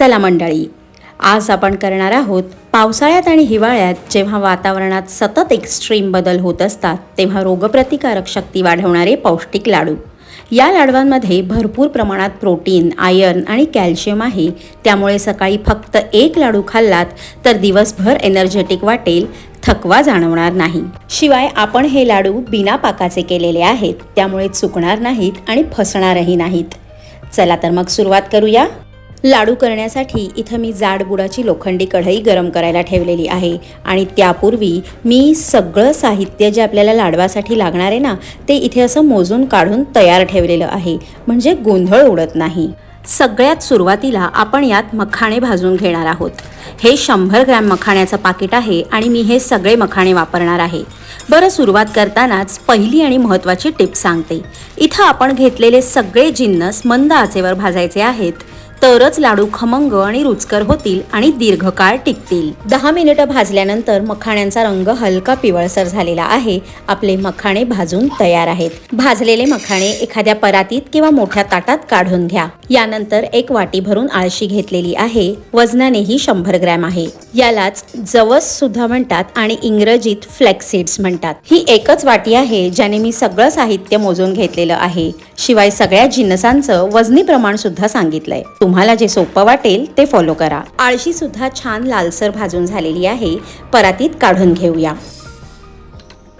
चला मंडळी आज आपण करणार आहोत पावसाळ्यात आणि हिवाळ्यात जेव्हा वातावरणात सतत एक्स्ट्रीम बदल होत असतात तेव्हा रोगप्रतिकारक शक्ती वाढवणारे पौष्टिक लाडू. या लाडवांमध्ये भरपूर प्रमाणात प्रोटीन आयर्न आणि कॅल्शियम आहे. त्यामुळे सकाळी फक्त एक लाडू खाल्लात तर दिवसभर एनर्जेटिक वाटेल थकवा जाणवणार नाही. शिवाय आपण हे लाडू बिना पाकाचे केलेले आहेत त्यामुळे चुकणार नाहीत आणि फसणारही नाहीत. चला तर मग सुरुवात करूया. लाडू करण्यासाठी इथं मी जाडबुडाची लोखंडी कढई गरम करायला ठेवलेली आहे. आणि त्यापूर्वी मी सगळं साहित्य जे आपल्याला लाडवासाठी लागणार आहे ना ते इथे असं मोजून काढून तयार ठेवलेलं आहे. म्हणजे गोंधळ उडत नाही. सगळ्यात सुरुवातीला आपण यात मखाणे भाजून घेणार आहोत. हे शंभर ग्रॅम मखाण्याचं पाकिट आहे आणि मी हे सगळे मखाणे वापरणार आहे. बरं सुरुवात करतानाच पहिली आणि महत्त्वाची टिप सांगते. इथं आपण घेतलेले सगळे जिन्नस मंद आचेवर भाजायचे आहेत. तरच लाडू खमंग आणि रुचकर होतील आणि दीर्घकाळ टिकतील. दहा मिनिटं भाजल्यानंतर मखाण्यांचा रंग हलका पिवळसर झालेला आहे. आपले मखाणे भाजून तयार आहेत. भाजलेले मखाणे एखाद्या परातीत किंवा मोठ्या ताटात काढून घ्या. यानंतर एक वाटी भरून आळशी घेतलेली आहे. वजनानेही शंभर ग्रॅम आहे. यालाच जवस सुद्धा म्हणतात आणि इंग्रजीत फ्लेक्सिड्स म्हणतात. ही एकच वाटी आहे ज्याने मी सगळं साहित्य मोजून घेतलेलं आहे. शिवाय सगळ्या जिन्नसांचं वजनी प्रमाण सुद्धा सांगितलंय. तुम्हाला जे सोपं वाटेल ते फॉलो करा. आळशी सुद्धा छान लालसर भाजून झालेली आहे. परातीत काढून घेऊया.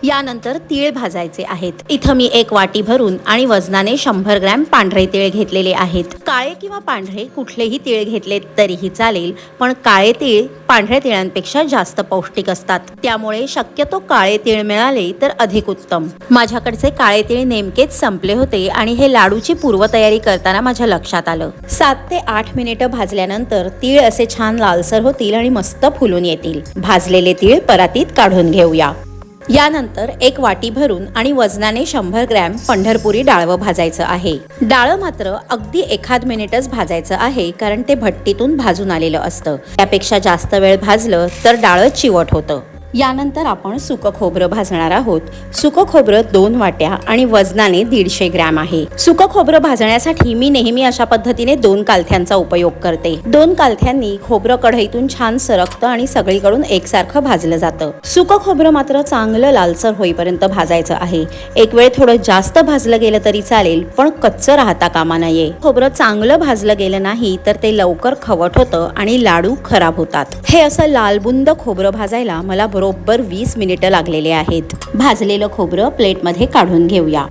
यानंतर तीळ भाजायचे आहेत. इथं मी एक वाटी भरून आणि वजनाने शंभर ग्रॅम पांढरे तीळ घेतलेले आहेत. काळे किंवा पांढरे कुठलेही तीळ घेतले तरीही चालेल पण काळे तीळ पांढऱ्या तिळांपेक्षा जास्त पौष्टिक असतात. त्यामुळे शक्यतो काळे तीळ मिळाले तर अधिक उत्तम. माझ्याकडचे काळे तीळ नेमकेच संपले होते आणि हे लाडूची पूर्वतयारी करताना माझ्या लक्षात आलं. सात ते आठ मिनिटं भाजल्यानंतर तीळ असे छान लालसर होतील आणि मस्त फुलून येतील. भाजलेले तीळ परातीत काढून घेऊया. यानंतर एक वाटी भरून आणि वजनाने शंभर ग्रॅम पंढरपुरी डाळवं भाजायचं आहे. डाळं मात्र अगदी एखाद मिनिटच भाजायचं आहे कारण ते भट्टीतून भाजून आलेलं असतं. त्यापेक्षा जास्त वेळ भाजलं तर डाळं चिवट होतं. यानंतर आपण सुकं खोबरं भाजणार आहोत. सुकं खोबरं दोन वाट्या आणि वजनाने दीडशे ग्रॅम आहे. सुकं खोबरं भाजण्यासाठी मी नेहमी अशा पद्धतीने दोन कालथ्यांचा उपयोग करते. दोन कालथ्यांनी खोबरं कढईतून छान सरकतं आणि सगळीकडून एकसारखं भाजलं जातं. सुकं खोबरं मात्र चांगलं लालसर होईपर्यंत भाजायचं आहे. एक वेळ थोडं जास्त भाजलं गेलं तरी चालेल पण कच्चं राहता कामा नये. खोबरं चांगलं भाजलं गेलं नाही तर ते लवकर खवट होतं आणि लाडू खराब होतात. हे असं लालबुंद खोबरं भाजायला मला बरोबर वीस मिनिटं लागलेले आहेत. भाजलेलं खोबरं प्लेटमध्ये काढून घेऊया.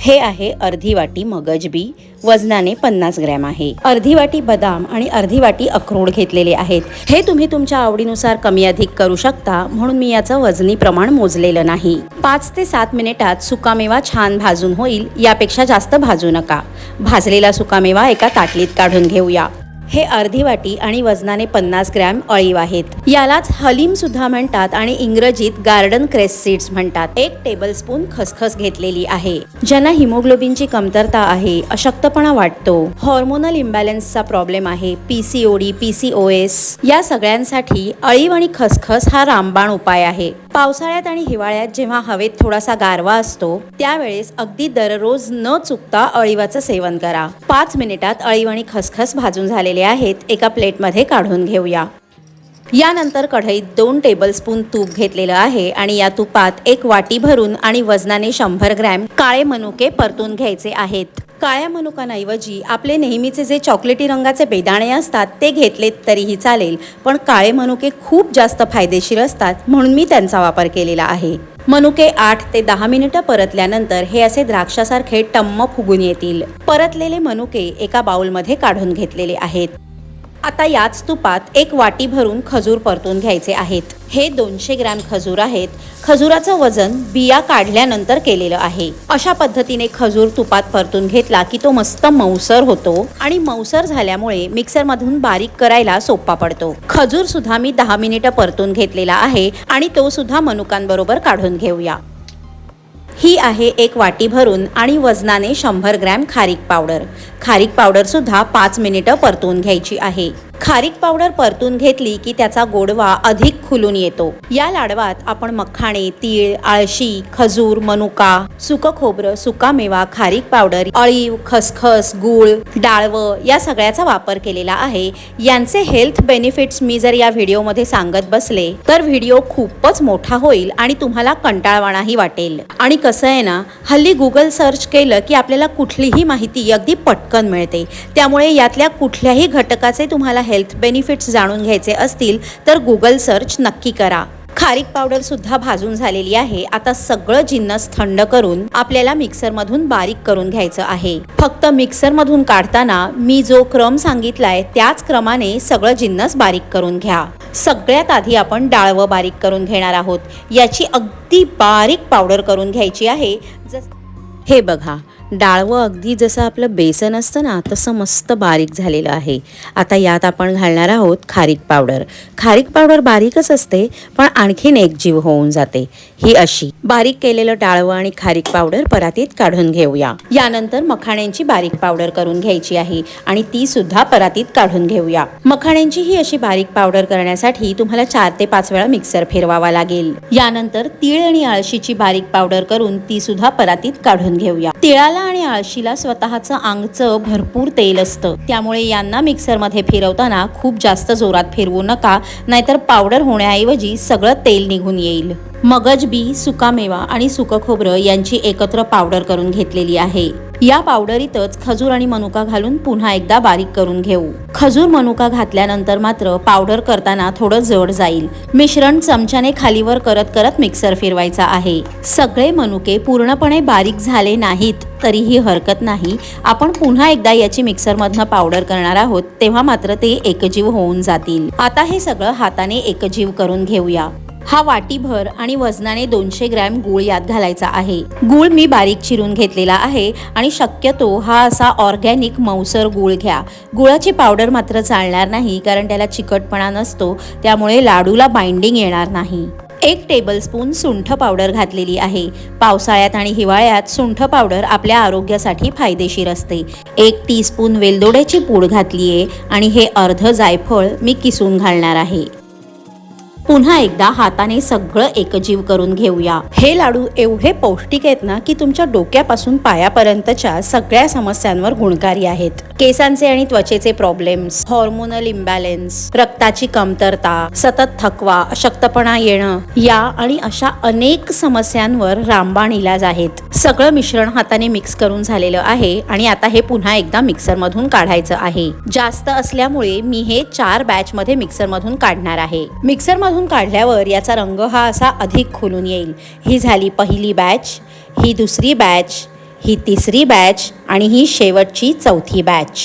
हे आहे अर्धी वाटी मगज बी वजनाने पन्नास ग्रॅम आहे. अर्धी वाटी बदाम आणि अर्धी वाटी अक्रोड घेतलेले आहेत. हे तुम्ही तुमच्या आवडीनुसार कमी अधिक करू शकता म्हणून मी याचं वजनी प्रमाण मोजलेलं नाही. पाच ते सात मिनिटात सुकामेवा छान भाजून होईल यापेक्षा जास्त भाजू नका. भाजलेला सुकामेवा एका ताटलीत काढून घेऊया. हे अर्धी वाटी आणि वजनाने पन्नास ग्रॅम अळीव आहेत. यालाच हलीम सुद्धा म्हणतात आणि इंग्रजीत गार्डन क्रेस सीड्स म्हणतात. एक टेबलस्पून खसखस घेतलेली आहे. ज्यांना हिमोग्लोबिनची कमतरता आहे अशक्तपणा वाटतो. हॉर्मोनल इम्बॅलन्सचा प्रॉब्लेम आहे. पीसीओडी पीसीओएस या सगळ्यांसाठी अळीव आणि खसखस हा रामबाण उपाय आहे. पावसाळ्यात आणि हिवाळ्यात जेव्हा हवेत थोडासा गारवा असतो त्यावेळेस अगदी दररोज न चुकता अळीवाचं सेवन करा. पाच मिनिटात अळीव आणि खसखस भाजून झालेले आहेत एका प्लेटमध्ये काढून घेऊया. यानंतर कढईत दोन टेबलस्पून तूप घेतलेलं आहे आणि या तुपात एक वाटी भरून आणि वजनाने शंभर ग्रॅम काळे मनुके परतून घ्यायचे आहेत. काळ्या मनुकांऐवजी आपले नेहमीचे जे चॉकलेटी रंगाचे बेदाणे असतात ते घेतले तरीही चालेल. पण काळे मनुके खूप जास्त फायदेशीर असतात म्हणून मी त्यांचा वापर केलेला आहे. मनुके आठ ते दहा मिनिटं परतल्यानंतर हे असे द्राक्षासारखे टम्म फुगून येतील. परतलेले मनुके एका बाउलमध्ये काढून घेतलेले आहेत. आता याच तुपात एक वाटी भरून खजूर परतून घ्यायचे आहेत. हे दोनशे ग्रॅम खजूर आहेत. खजुराचं वजन बिया काढल्यानंतर केलेलं आहे. अशा पद्धतीने खजूर तुपात परतून घेतला की तो मस्त मऊसर होतो आणि मऊसर झाल्यामुळे मिक्सरमधून बारीक करायला सोपा पडतो. खजूर सुद्धा मी दहा मिनिटं परतून घेतलेला आहे आणि तो सुद्धा मनुकांबरोबर काढून घेऊया. ही आहे एक वाटी भरून आणि वजनाने शंभर ग्रॅम खारीक पावडर. खारीक पावडरसुद्धा पाच मिनिटं परतून घ्यायची आहे. खारीक पावडर परतून घेतली की त्याचा गोडवा अधिक खुलून येतो. या लाडवात आपण मखाणे तीळ आळशी खजूर मनुका सुक खोबरं सुका मेवा खारीक पावडर अळीव खसखस गूळ डाळवं या सगळ्याचा वापर केलेला आहे. यांचे हेल्थ बेनिफिट्स मी जर या व्हिडिओमध्ये सांगत बसले तर व्हिडिओ खूपच मोठा होईल आणि तुम्हाला कंटाळवाणाही वाटेल. आणि कसं आहे ना हल्ली गुगल सर्च केलं की आपल्याला कुठलीही माहिती अगदी पटकन मिळते. त्यामुळे यातल्या कुठल्याही घटकाचे तुम्हाला हेल्थ बेनिफिट्स जाणून घ्यायचे असतील तर गुगल सर्च नक्की करा. खारीक पावडर सुद्धा भाजून झालेली आहे. आता सगळं जिन्नस थंड करून आपल्याला मिक्सरमधून बारीक करून घ्यायचं आहे. फक्त मिक्सरमधून काढताना मी जो क्रम सांगितलाय त्याच क्रमाने सगळं जिन्नस बारीक करून घ्या. सगळ्यात आधी आपण डाळवं बारीक करून घेणार आहोत. याची अगदी बारीक पावडर करून घ्यायची आहे. जस हे बघा. डाळवं अगदी जसं आपलं बेसन असतं ना तसं मस्त बारीक झालेलं आहे. आता यात आपण घालणार आहोत खारीक पावडर. खारीक पावडर बारीकच असते पण आणखीन एक जीव होऊन जाते. ही अशी. बारीक केलेलं डाळवं आणि खारीक पावडर परातीत काढून घेऊया. यानंतर मखाण्यांची बारीक पावडर करून घ्यायची आहे आणि ती सुद्धा परातीत काढून घेऊया. मखाण्यांची ही अशी बारीक पावडर करण्यासाठी तुम्हाला चार ते पाच वेळा मिक्सर फिरवावा लागेल. यानंतर तीळ आणि आळशीची बारीक पावडर करून ती सुद्धा परातीत काढून घेऊया. तिळाला आणि आळशीला स्वतःचं आंगचं भरपूर तेल असतं. त्यामुळे यांना मिक्सरमध्ये फिरवताना खूप जास्त जोरात फिरवू नका नाहीतर पावडर होण्याऐवजी सगळं तेल निघून येईल. मगज बी सुकामेवा आणि सुकं खोबरं यांची एकत्र पावडर करून घेतलेली आहे. या पावडरीतच खजूर आणि मनुका घालून पुन्हा एकदा बारीक करून घेऊ. खजूर मनुका घातल्यानंतर मात्र पावडर करताना थोडं जड जाईल. मिश्रण चमच्याने खालीवर करत करत मिक्सर फिरवायचा आहे. सगळे मनुके पूर्णपणे बारीक झाले नाहीत तरीही हरकत नाही. आपण पुन्हा एकदा याची मिक्सरमधनं पावडर करणार आहोत तेव्हा मात्र ते एकजीव होऊन जातील. आता हे सगळं हाताने एकजीव करून घेऊया. हा वाटीभर आणि वजनाने दोनशे ग्रॅम गूळ यात घालायचा आहे. गूळ मी बारीक चिरून घेतलेला आहे आणि शक्यतो हा असा ऑर्गॅनिक मौसर गूळ घ्या. गुळाची पावडर मात्र चालणार नाही कारण त्याला चिकटपणा नसतो त्यामुळे लाडूला बाइंडिंग येणार नाही. एक टेबलस्पून सुंठ पावडर घातलेली आहे. पावसाळ्यात आणि हिवाळ्यात सुंठ पावडर आपल्या आरोग्यासाठी फायदेशीर असते. एक टीस्पून वेलदोड्याची पूड घातली आहे आणि हे अर्ध जायफळ मी किसून घालणार आहे. पुन्हा एकदा हाताने सगळं एकजीव करून घेऊया. हे लाडू एवढे पौष्टिक आहेत ना की तुमच्या डोक्यापासून पायापर्यंतच्या सगळ्या समस्यांवर गुणकारी आहेत. केसांचे आणि त्वचेचे प्रॉब्लेम्स हॉर्मोनल इम्बॅलन्स रक्ताची कमतरता सतत थकवा अशक्तपणा येणं या आणि अशा अनेक समस्यांवर रामबाण इलाज आहेत. सगळं मिश्रण हाताने मिक्स करून झालेलं आहे आणि आता हे पुन्हा एकदा मिक्सरमधून काढायचं आहे. जास्त असल्यामुळे मी हे चार बॅच मध्ये मिक्सरमधून काढणार आहे. मिक्सरमधून काढल्यावर याचा रंग हा असा अधिक खुलून येईल. ही झाली पहिली बॅच ही दुसरी बॅच ही तिसरी बॅच आणि ही शेवटची चौथी बॅच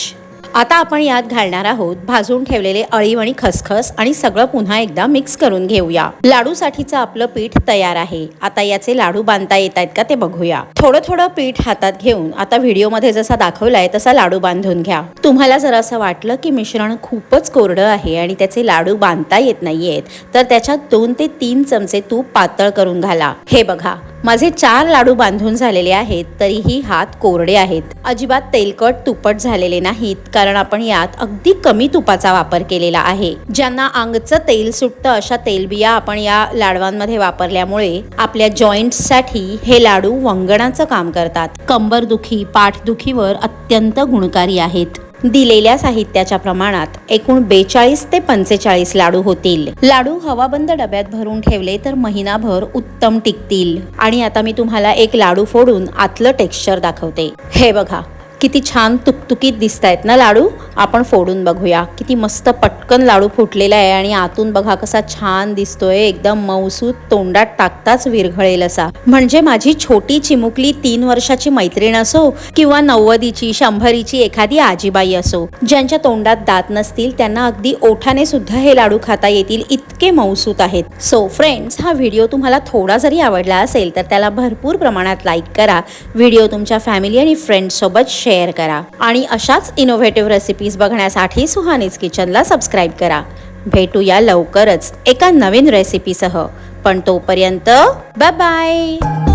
आता आपण यात घालणार आहोत भाजून ठेवलेले अळीव आणि खसखस आणि सगळं पुन्हा एकदा मिक्स करून घेऊया. लाडूसाठीचं आपलं पीठ तयार आहे. आता याचे लाडू बांधता येत आहेत का ते बघूया. थोडं थोडं पीठ हातात घेऊन आता व्हिडिओमध्ये जसा दाखवलाय तसा लाडू बांधून घ्या. तुम्हाला जर असं वाटलं की मिश्रण खूपच कोरडं आहे आणि त्याचे लाडू बांधता येत नाहीयेत तर त्याच्यात दोन ते तीन चमचे तूप पातळ करून घाला. हे बघा माझे चार लाडू बांधून झालेले आहेत तरीही हात कोरडे आहेत. अजिबात तेलकट तुपट झालेले नाहीत कारण आपण यात अगदी कमी तुपाचा वापर केलेला आहे. ज्यांना अंगचं तेल सुटतं अशा तेलबिया आपण या लाडवांमध्ये वापरल्यामुळे आपल्या जॉईंट्ससाठी हे लाडू वंगणाचं काम करतात. कंबरदुखी पाठदुखीवर अत्यंत गुणकारी आहेत. दिलेल्या साहित्याच्या प्रमाणात एकूण बेचाळीस ते पंचेचाळीस लाडू होतील. लाडू हवाबंद डब्यात भरून ठेवले तर महिनाभर उत्तम टिकतील. आणि आता मी तुम्हाला एक लाडू फोडून आतलं टेक्स्चर दाखवते. हे बघा. किती छान तुकतुकीत दिसत आहेत ना लाडू? आपण फोडून बघूया. किती मस्त पटकन लाडू फुटलेला आहे आणि आतून बघा कसा छान दिसतोय. एकदम मऊसूत तोंडात टाकताच विरघळेल असा. म्हणजे माझी छोटी चिमुकली तीन वर्षाची मैत्रीण असो किंवा नव्वदीची शंभरीची एखादी आजीबाई असो ज्यांच्या तोंडात दात नसतील त्यांना अगदी ओठाने सुद्धा हे लाडू खाता येतील. इतके मऊसूत आहेत. सो फ्रेंड्स हा व्हिडिओ तुम्हाला थोडा जरी आवडला असेल तर त्याला भरपूर प्रमाणात लाईक करा. व्हिडिओ तुमच्या फॅमिली आणि फ्रेंड्स सोबत शेअर करा आणि अशाच इनोव्हेटिव्ह रेसिपीज बघण्यासाठी सुहानीज किचनला सबस्क्राईब करा. भेटूया लवकरच एका नवीन रेसिपीसह पण तोपर्यंत बाय बाय